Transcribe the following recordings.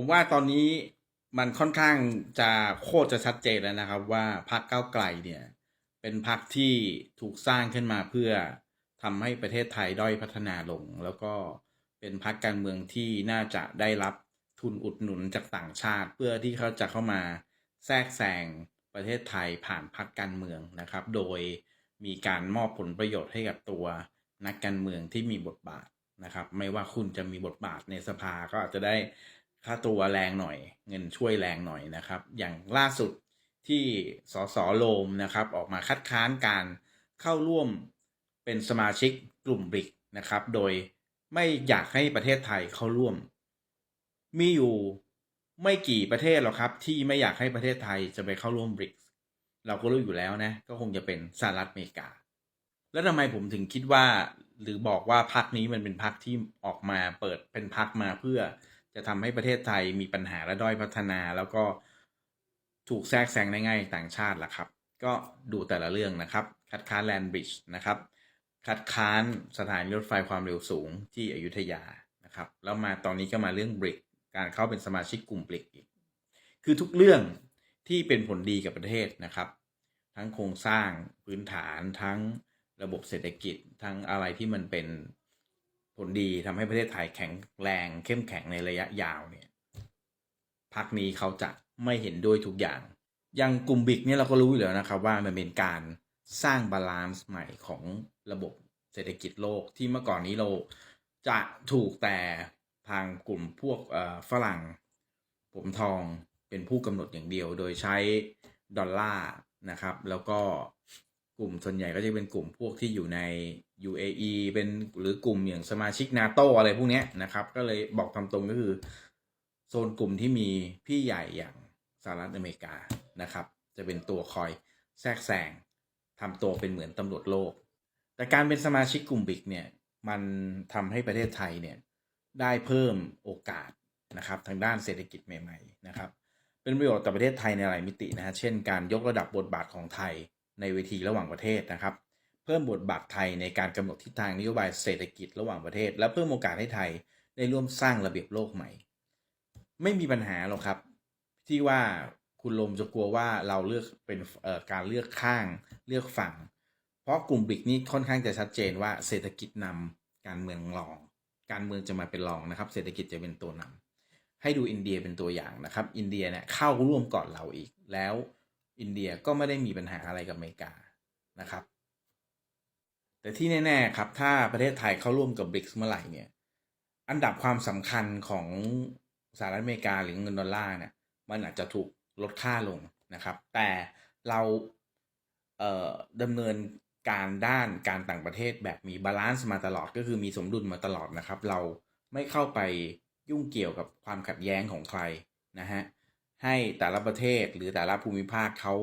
ผมว่าตอนนี้มันค่อนข้างจะโคตรจะชัดเจนแล้วนะครับ ว่าพรรคก้าวไกลเนี่ย เป็นพรรคที่ถูกสร้างขึ้นมาเพื่อทำให้ประเทศไทยด้อยพัฒนาลง แล้วก็เป็นพรรคการเมืองที่น่าจะได้รับทุนอุดหนุนจากต่างชาติ เพื่อที่เขาจะเข้ามาแทรกแซงประเทศไทยผ่านพรรคการเมืองนะครับ โดยมีการมอบผลประโยชน์ให้กับตัวนักการเมืองที่มีบทบาทนะครับ ไม่ว่าคุณจะมีบทบาทในสภาก็อาจจะได้ ค่าตัวแรงหน่อย เงินช่วยแรงหน่อยนะครับ อย่างล่าสุดที่สสโลมนะครับ ออกมาคัดค้านการเข้าร่วมเป็นสมาชิกกลุ่มบริกนะครับ โดยไม่อยากให้ประเทศไทยเข้าร่วม มีอยู่ไม่กี่ประเทศหรอกครับ ที่ไม่อยากให้ประเทศไทยจะไปเข้าร่วมบริกเราก็รู้อยู่แล้วนะ ก็คงจะเป็นสหรัฐอเมริกา แล้วทำไมผมถึงคิดว่า หรือบอกว่าพักนี้มันเป็นพักที่ออกมาเปิดเป็นพักมาเพื่อ จะทำให้ประเทศไทยมีปัญหาและด้อยพัฒนา แล้วก็ถูกแทรกแซงได้ง่ายต่างชาติล่ะครับ ก็ดูแต่ละเรื่องนะครับ คัดค้านแลนบริดจ์นะครับ คัดค้านสถานีรถไฟความเร็วสูงที่อยุธยานะครับ แล้วมาตอนนี้ก็มาเรื่องบริกการเข้าเป็นสมาชิกกลุ่มบริกอีก คือทุกเรื่องที่เป็นผลดีกับประเทศนะครับ ทั้งโครงสร้างพื้นฐานทั้งระบบเศรษฐกิจทั้งอะไรที่มันเป็น ผลดีทำให้ประเทศไทยแข็งแรงเข้มแข็งในระยะยาวเนี่ยพักนี้เขาจะไม่เห็นด้วยทุกอย่างอย่างกลุ่มบิกเนี่ยเราก็รู้อยู่แล้วนะครับว่ามันเป็นการสร้างบาลานซ์ใหม่ของระบบเศรษฐกิจโลกที่เมื่อก่อนนี้เราจะถูกแต่ทางกลุ่มพวกฝรั่ง ผมทองเป็นผู้กำหนดอย่างเดียว โดยใช้ดอลลาร์นะครับ แล้วก็ กลุ่มส่วนใหญ่ก็จะเป็นกลุ่มพวกที่อยู่ใน UAE เป็นหรือกลุ่มอย่างสมาชิกนาโตอะไรพวกนี้นะครับ ก็เลยบอกตามตรงก็คือ โซนกลุ่มที่มีพี่ใหญ่อย่างสหรัฐอเมริกานะครับ จะเป็นตัวคอยแทรกแซงทำตัวเป็นเหมือนตำรวจโลก แต่การเป็นสมาชิกกลุ่มบิกเนี่ยมันทำให้ประเทศไทยเนี่ยได้เพิ่มโอกาสนะครับทางด้านเศรษฐกิจใหม่ ๆ นะครับ เป็นประโยชน์ต่อประเทศไทยในหลายมิตินะฮะเช่นการยกระดับบทบาทของไทย ในเวทีระหว่างประเทศนะครับ เพิ่มบทบาทไทยในการกำหนดทิศทางนโยบายเศรษฐกิจระหว่างประเทศ และเพิ่มโอกาสให้ไทยได้ร่วมสร้างระเบียบโลกใหม่ ไม่มีปัญหาหรอกครับ ที่ว่าคุณลมจะกลัวว่าเราเลือกเป็นการเลือกข้างเลือกฝั่ง เพราะกลุ่มบิกนี้ค่อนข้างจะชัดเจนว่าเศรษฐกิจนำการเมืองรอง การเมืองจะมาเป็นรองนะครับ เศรษฐกิจจะเป็นตัวนำให้ดูอินเดียเป็นตัวอย่างนะครับ อินเดียเนี่ยเข้าร่วมก่อนเราอีกแล้ว อินเดียก็ไม่ได้มีปัญหาอะไรกับอเมริกานะครับ แต่ที่แน่ๆครับถ้าประเทศไทยเข้าร่วมกับบริกส์เมื่อไหร่เนี่ยอันดับความสำคัญของสหรัฐอเมริกาหรือเงินดอลลาร์เนี่ยมันอาจจะถูกลดค่าลงนะครับ แต่เราเดำเนินการด้านการต่างประเทศแบบมีบาลานซ์มาตลอดก็คือมีสมดุลมาตลอดนะครับ เราไม่เข้าไปยุ่งเกี่ยวกับความขัดแย้งของใครนะฮะ ให้แต่ละประเทศหรือแต่ละภูมิภาคเขา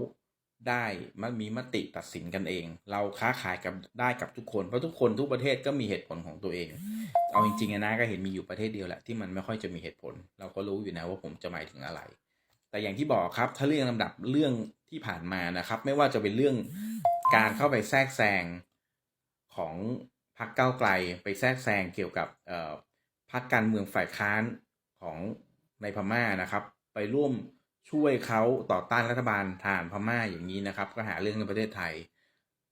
ได้มันมีมติตัดสินกันเอง เราค้าขายกับได้กับทุกคนเพราะทุกคนทุกประเทศก็มีเหตุผลของตัวเอง เอาจริงๆนะก็เห็นมีอยู่ประเทศเดียวแหละที่มันไม่ค่อยจะมีเหตุผล เราก็รู้อยู่นะว่าผมจะหมายถึงอะไร แต่อย่างที่บอกครับถ้าเรื่องลำดับเรื่องที่ผ่านมานะครับ ไม่ว่าจะเป็นเรื่องการเข้าไปแทรกแซงของพรรคก้าวไกลไปแทรกแซงเกี่ยวกับพรรคการเมืองฝ่ายค้านของในพม่านะครับ ไปร่วมช่วยเขาต่อต้านรัฐบาลทหารพม่าอย่างนี้นะครับ ก็หาเรื่องในประเทศไทย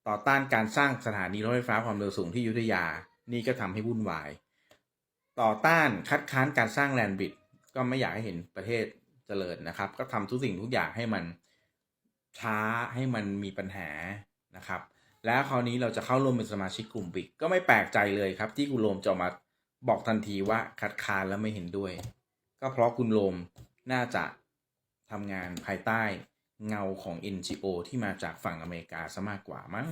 ต่อต้านการสร้างสถานีรถไฟฟ้าความเร็วสูงที่ยุธยา นี่ก็ทำให้วุ่นวาย ต่อต้านคัดค้านการสร้างแลนด์บิดก็ไม่อยากให้เห็นประเทศเจริญนะครับ ก็ทำทุกสิ่งทุกอย่างให้มันช้าให้มันมีปัญหานะครับ แล้วคราวนี้เราจะเข้าร่วมเป็นสมาชิกกลุ่มบิกก็ไม่แปลกใจเลยครับ ที่คุณโรมจะมาบอกทันทีว่าคัดค้านแล้วไม่เห็นด้วย ก็เพราะคุณโรม น่าจะทำงานภายใต้เงาของ NGO ที่มาจากฝั่งอเมริกาซะมากกว่ามั้ง